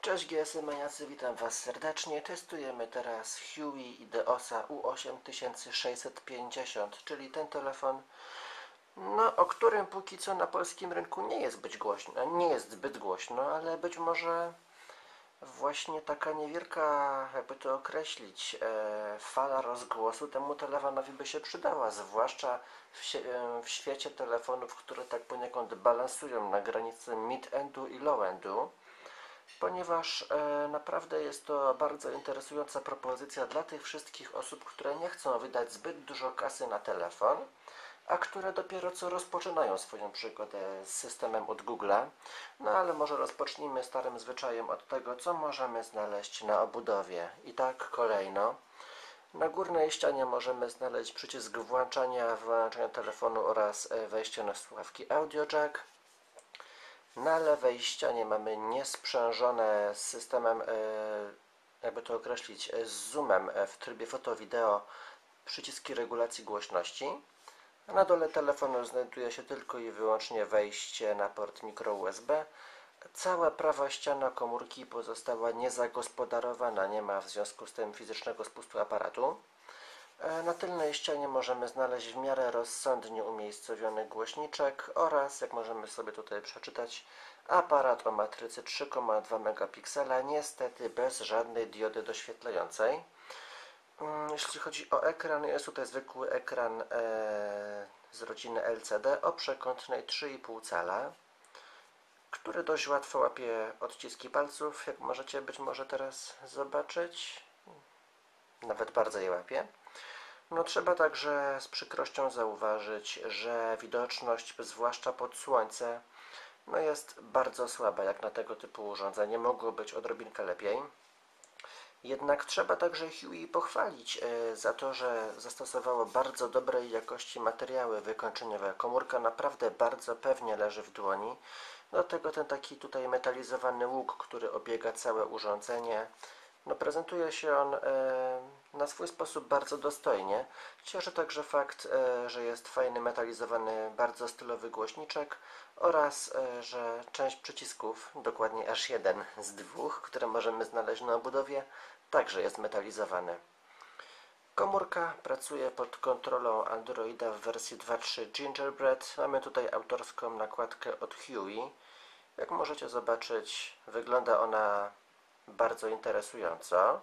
Cześć GSM Maniacy, witam Was serdecznie. Testujemy teraz Huey Ideosa U8650, czyli ten telefon, no, o którym póki co na polskim rynku nie jest być głośno, nie jest zbyt głośno, ale być może właśnie taka niewielka, jakby to określić, e, fala rozgłosu temu telefonowi by się przydała, zwłaszcza w, e, w świecie telefonów, które tak poniekąd balansują na granicy mid-endu i low-endu ponieważ e, naprawdę jest to bardzo interesująca propozycja dla tych wszystkich osób, które nie chcą wydać zbyt dużo kasy na telefon, a które dopiero co rozpoczynają swoją przygodę z systemem od Google'a. No ale może rozpocznijmy starym zwyczajem od tego, co możemy znaleźć na obudowie. I tak kolejno. Na górnej ścianie możemy znaleźć przycisk włączania, wyłączania telefonu oraz e, wejście na słuchawki audio jack. Na lewej ścianie mamy niesprzężone z systemem, e, jakby to określić, e, z zoomem e, w trybie foto-wideo przyciski regulacji głośności. Na dole telefonu znajduje się tylko i wyłącznie wejście na port micro USB. Cała prawa ściana komórki pozostała niezagospodarowana, nie ma w związku z tym fizycznego spustu aparatu. E, na tylnej ścianie możemy znaleźć w miarę rozsądnie umiejscowiony głośniczek oraz, jak możemy sobie tutaj przeczytać, aparat o matrycy 3,2 megapiksela, niestety bez żadnej diody doświetlającej. Mm, jeśli chodzi o ekran, jest tutaj zwykły ekran e, z rodziny LCD o przekątnej 3,5 cala, który dość łatwo łapie odciski palców, jak możecie być może teraz zobaczyć. Nawet bardzo je łapie. No trzeba także z przykrością zauważyć, że widoczność, zwłaszcza pod słońce, no jest bardzo słaba jak na tego typu urządzenie. Mogło być odrobinkę lepiej. Jednak trzeba także Huey pochwalić e, za to, że zastosowało bardzo dobrej jakości materiały wykończeniowe. Komórka naprawdę bardzo pewnie leży w dłoni. Do tego ten taki tutaj metalizowany łuk, który obiega całe urządzenie. No, prezentuje się on e, na swój sposób bardzo dostojnie. Cieszy także fakt, e, że jest fajny metalizowany, bardzo stylowy głośniczek oraz, e, że część przycisków, dokładnie aż jeden z dwóch, które możemy znaleźć na obudowie, także jest metalizowany. Komórka pracuje pod kontrolą Androida w wersji 2.3 Gingerbread. Mamy tutaj autorską nakładkę od Huey. Jak możecie zobaczyć, wygląda ona bardzo interesująco.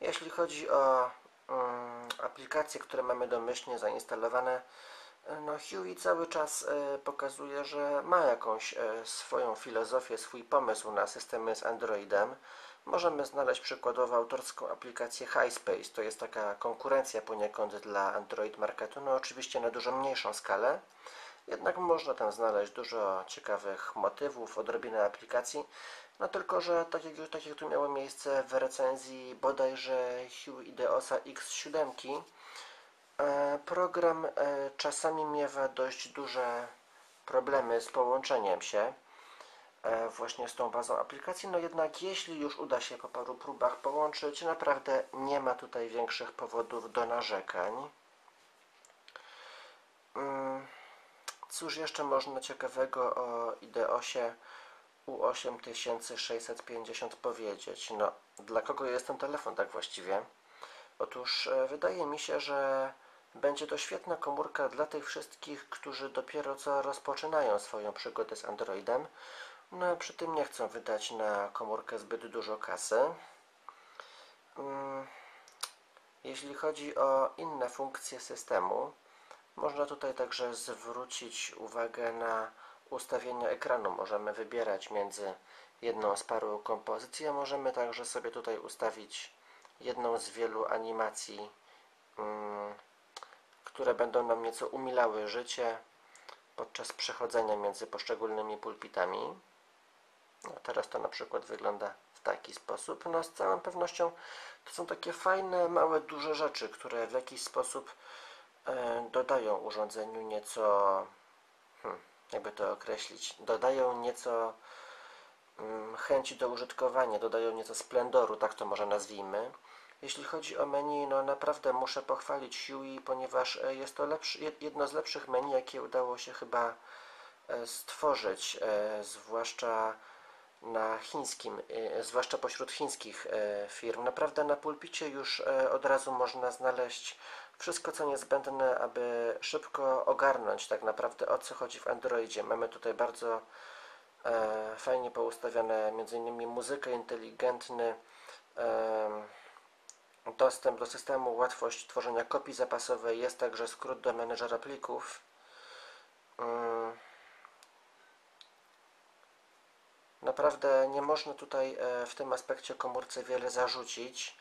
Jeśli chodzi o um, aplikacje, które mamy domyślnie zainstalowane, no Huey cały czas e, pokazuje, że ma jakąś e, swoją filozofię, swój pomysł na systemy z Androidem. Możemy znaleźć przykładowo autorską aplikację HiSpace. To jest taka konkurencja poniekąd dla Android Marketu, no oczywiście na dużo mniejszą skalę. Jednak można tam znaleźć dużo ciekawych motywów, odrobinę aplikacji. No tylko, że tak jak, tak jak tu miało miejsce w recenzji bodajże Huey Ideosa X7, e, program e, czasami miewa dość duże problemy z połączeniem się e, właśnie z tą bazą aplikacji. No jednak jeśli już uda się po paru próbach połączyć, naprawdę nie ma tutaj większych powodów do narzekań. Mm, cóż jeszcze można ciekawego o Ideosie U8650 powiedzieć? No, dla kogo jest ten telefon tak właściwie? Otóż e, wydaje mi się, że będzie to świetna komórka dla tych wszystkich, którzy dopiero co rozpoczynają swoją przygodę z Androidem, no przy tym nie chcą wydać na komórkę zbyt dużo kasy. Mm, jeśli chodzi o inne funkcje systemu, można tutaj także zwrócić uwagę na ustawienia ekranu. Możemy wybierać między jedną z paru kompozycji, a możemy także sobie tutaj ustawić jedną z wielu animacji, mm, które będą nam nieco umilały życie podczas przechodzenia między poszczególnymi pulpitami. No, teraz to na przykład wygląda w taki sposób. No, z całą pewnością to są takie fajne, małe, duże rzeczy, które w jakiś sposób dodają urządzeniu nieco, hmm, jakby to określić, dodają nieco mm, chęci do użytkowania, dodają nieco splendoru, tak to może nazwijmy. Jeśli chodzi o menu, no naprawdę muszę pochwalić Huey, ponieważ e, jest to lepszy, jedno z lepszych menu, jakie udało się chyba e, stworzyć, e, zwłaszcza na chińskim, zwłaszcza pośród chińskich firm. Naprawdę na pulpicie już od razu można znaleźć wszystko, co niezbędne, aby szybko ogarnąć tak naprawdę o co chodzi w Androidzie. Mamy tutaj bardzo e, fajnie poustawione m.in. muzykę, inteligentny e, dostęp do systemu, łatwość tworzenia kopii zapasowej, jest także skrót do menedżera plików. Mm. Naprawdę nie można tutaj e, w tym aspekcie komórce wiele zarzucić.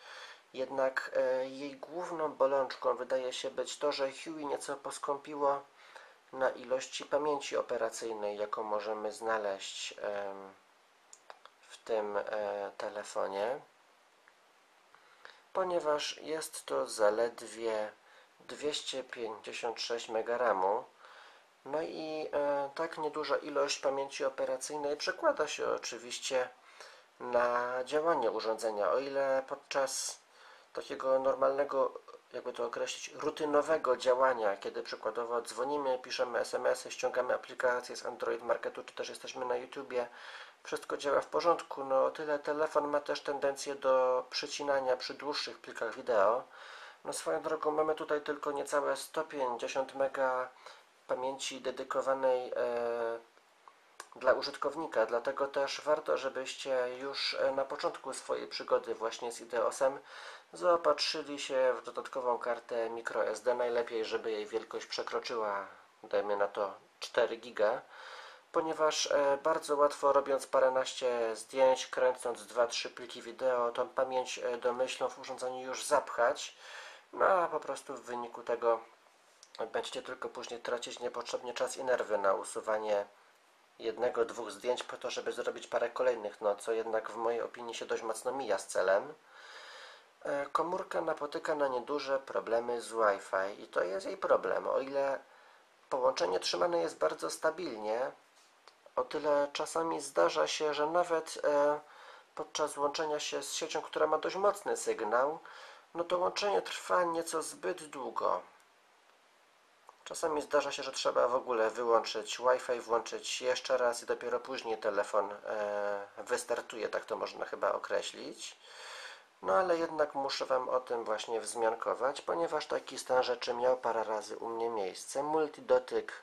Jednak e, jej główną bolączką wydaje się być to, że Huey nieco poskąpiło na ilości pamięci operacyjnej, jaką możemy znaleźć w tym e, telefonie, ponieważ jest to zaledwie 256 MB. No i e, tak nieduża ilość pamięci operacyjnej przekłada się oczywiście na działanie urządzenia. O ile podczas takiego normalnego, jakby to określić, rutynowego działania, kiedy przykładowo dzwonimy, piszemy SMS-y, ściągamy aplikacje z Android Marketu, czy też jesteśmy na YouTubie, wszystko działa w porządku. No tyle telefon ma też tendencję do przycinania przy dłuższych plikach wideo. No swoją drogą mamy tutaj tylko niecałe 150 MB pamięci dedykowanej e, dla użytkownika, dlatego też warto, żebyście już e, na początku swojej przygody właśnie z IDEOSem zaopatrzyli się w dodatkową kartę microSD, najlepiej, żeby jej wielkość przekroczyła, dajmy na to 4 GB, ponieważ e, bardzo łatwo robiąc paręnaście zdjęć, kręcąc 2-3 pliki wideo, tą pamięć domyślną w urządzeniu już zapchać, no a po prostu w wyniku tego będziecie tylko później tracić niepotrzebnie czas i nerwy na usuwanie jednego, dwóch zdjęć po to, żeby zrobić parę kolejnych, no co jednak w mojej opinii się dość mocno mija z celem. E, komórka napotyka na nieduże problemy z Wi-Fi i to jest jej problem. O ile połączenie trzymane jest bardzo stabilnie, o tyle czasami zdarza się, że nawet e, podczas łączenia się z siecią, która ma dość mocny sygnał, no to łączenie trwa nieco zbyt długo. Czasami zdarza się, że trzeba w ogóle wyłączyć Wi-Fi, włączyć jeszcze raz i dopiero później telefon e, wystartuje, tak to można chyba określić. No ale jednak muszę Wam o tym właśnie wzmiankować, ponieważ taki stan rzeczy miał parę razy u mnie miejsce. Multidotyk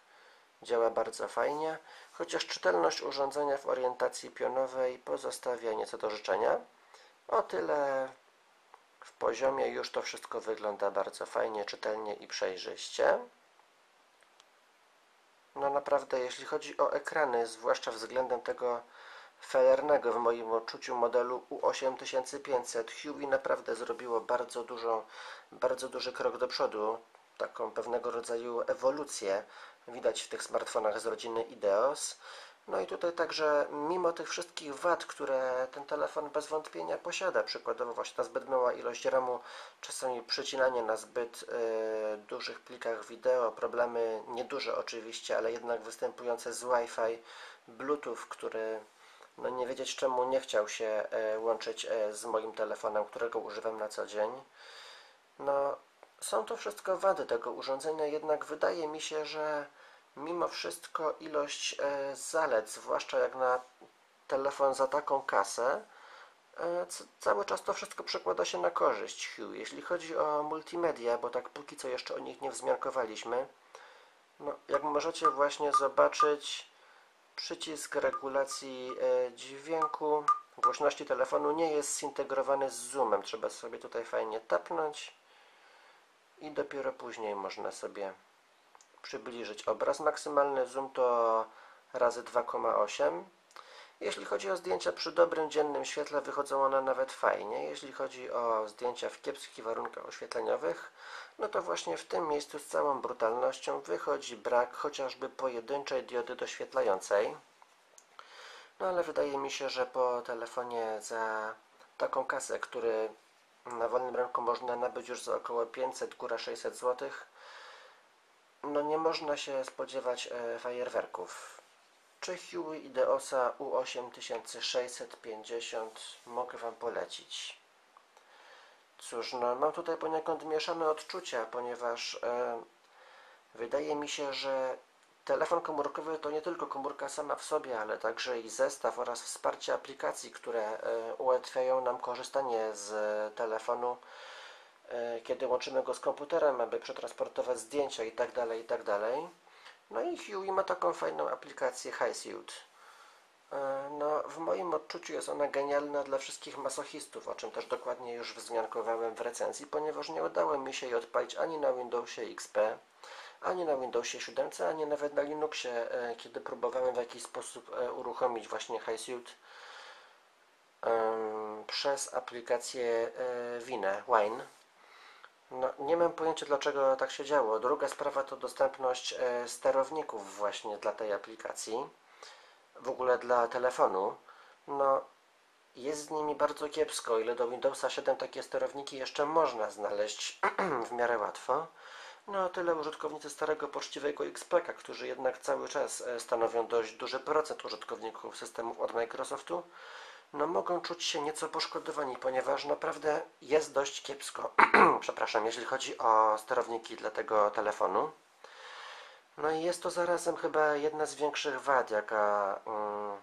działa bardzo fajnie, chociaż czytelność urządzenia w orientacji pionowej pozostawia nieco do życzenia. O tyle w poziomie już to wszystko wygląda bardzo fajnie, czytelnie i przejrzyście. No naprawdę, jeśli chodzi o ekrany, zwłaszcza względem tego felernego w moim odczuciu modelu U8500, Huey naprawdę zrobiło bardzo dużo, bardzo duży krok do przodu, taką pewnego rodzaju ewolucję widać w tych smartfonach z rodziny Ideos. No i tutaj także, mimo tych wszystkich wad, które ten telefon bez wątpienia posiada, przykładowo właśnie ta zbyt mała ilość RAMu, czasami przycinanie na zbyt y, dużych plikach wideo, problemy nieduże oczywiście, ale jednak występujące z Wi-Fi, Bluetooth, który no nie wiedzieć czemu nie chciał się y, łączyć y, z moim telefonem, którego używam na co dzień. No, są to wszystko wady tego urządzenia, jednak wydaje mi się, że mimo wszystko ilość e, zalet, zwłaszcza jak na telefon za taką kasę, e, cały czas to wszystko przekłada się na korzyść Hue. Jeśli chodzi o multimedia, bo tak póki co jeszcze o nich nie wzmiankowaliśmy, no, jak możecie właśnie zobaczyć, przycisk regulacji e, dźwięku, głośności telefonu nie jest zintegrowany z zoomem. Trzeba sobie tutaj fajnie tapnąć i dopiero później można sobie przybliżyć obraz. Maksymalny zoom to razy 2,8. Jeśli chodzi o zdjęcia przy dobrym dziennym świetle, wychodzą one nawet fajnie. Jeśli chodzi o zdjęcia w kiepskich warunkach oświetleniowych, no to właśnie w tym miejscu z całą brutalnością wychodzi brak chociażby pojedynczej diody doświetlającej. No ale wydaje mi się, że po telefonie za taką kasę, który na wolnym rynku można nabyć już za około 500, góra 600 zł, no nie można się spodziewać e, fajerwerków. Czy Huey Ideosa U8650 mogę Wam polecić? Cóż, no mam tutaj poniekąd mieszane odczucia, ponieważ e, wydaje mi się, że Telefon komórkowy to nie tylko komórka sama w sobie, ale także i zestaw oraz wsparcie aplikacji, które e, ułatwiają nam korzystanie z telefonu, e, kiedy łączymy go z komputerem, aby przetransportować zdjęcia itd. itd. No i Huey ma taką fajną aplikację HiSuite. E, No, w moim odczuciu jest ona genialna dla wszystkich masochistów, o czym też dokładnie już wzmiankowałem w recenzji, ponieważ nie udało mi się jej odpalić ani na Windowsie XP, ani na Windowsie 7, ani nawet na Linuxie, e, kiedy próbowałem w jakiś sposób e, uruchomić właśnie HiSuite em, przez aplikację e, Wine. No, nie mam pojęcia dlaczego tak się działo. Druga sprawa to dostępność e, sterowników właśnie dla tej aplikacji, w ogóle dla telefonu. No, jest z nimi bardzo kiepsko, ile do Windowsa 7 takie sterowniki jeszcze można znaleźć w miarę łatwo. No, tyle użytkownicy starego poczciwego XPK, którzy jednak cały czas e, stanowią dość duży procent użytkowników systemów od Microsoftu, no mogą czuć się nieco poszkodowani, ponieważ naprawdę jest dość kiepsko, przepraszam, jeśli chodzi o sterowniki dla tego telefonu. No i jest to zarazem chyba jedna z większych wad, jaka, mm,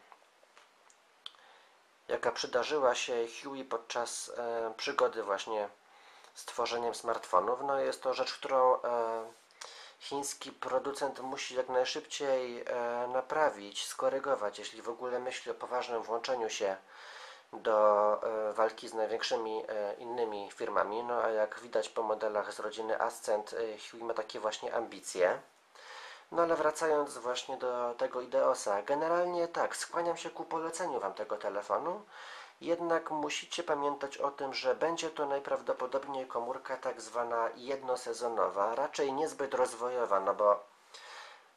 jaka przydarzyła się Huey podczas e, przygody właśnie z tworzeniem smartfonów. No jest to rzecz, którą e, chiński producent musi jak najszybciej e, naprawić, skorygować, jeśli w ogóle myśli o poważnym włączeniu się do e, walki z największymi e, innymi firmami. No a jak widać po modelach z rodziny Ascent, Huey ma takie właśnie ambicje. No ale wracając właśnie do tego Ideosa, generalnie tak, skłaniam się ku poleceniu Wam tego telefonu, jednak musicie pamiętać o tym, że będzie to najprawdopodobniej komórka tak zwana jednosezonowa, raczej niezbyt rozwojowa, no bo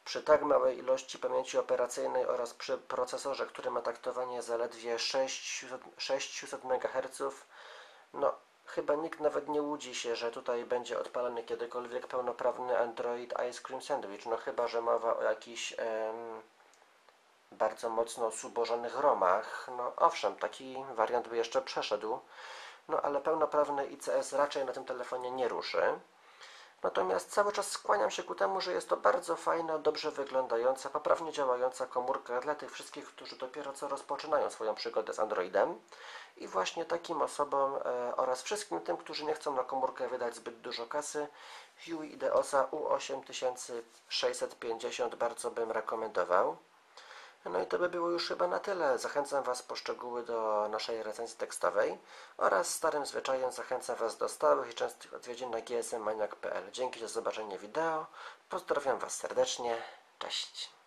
przy tak małej ilości pamięci operacyjnej oraz przy procesorze, który ma taktowanie zaledwie 600, 600 MHz, no chyba nikt nawet nie łudzi się, że tutaj będzie odpalony kiedykolwiek pełnoprawny Android Ice Cream Sandwich, no chyba, że mowa o jakichś bardzo mocno zubożonych romach. No owszem, taki wariant by jeszcze przeszedł, no ale pełnoprawny ICS raczej na tym telefonie nie ruszy. Natomiast cały czas skłaniam się ku temu, że jest to bardzo fajna, dobrze wyglądająca, poprawnie działająca komórka dla tych wszystkich, którzy dopiero co rozpoczynają swoją przygodę z Androidem. I właśnie takim osobom e, oraz wszystkim tym, którzy nie chcą na komórkę wydać zbyt dużo kasy, Huey Ideosa U8650 bardzo bym rekomendował. No i to by było już chyba na tyle. Zachęcam Was po szczegóły do naszej recenzji tekstowej oraz starym zwyczajem zachęcam Was do stałych i częstych odwiedzin na gsmmaniak.pl. Dzięki za zobaczenie wideo. Pozdrawiam Was serdecznie. Cześć.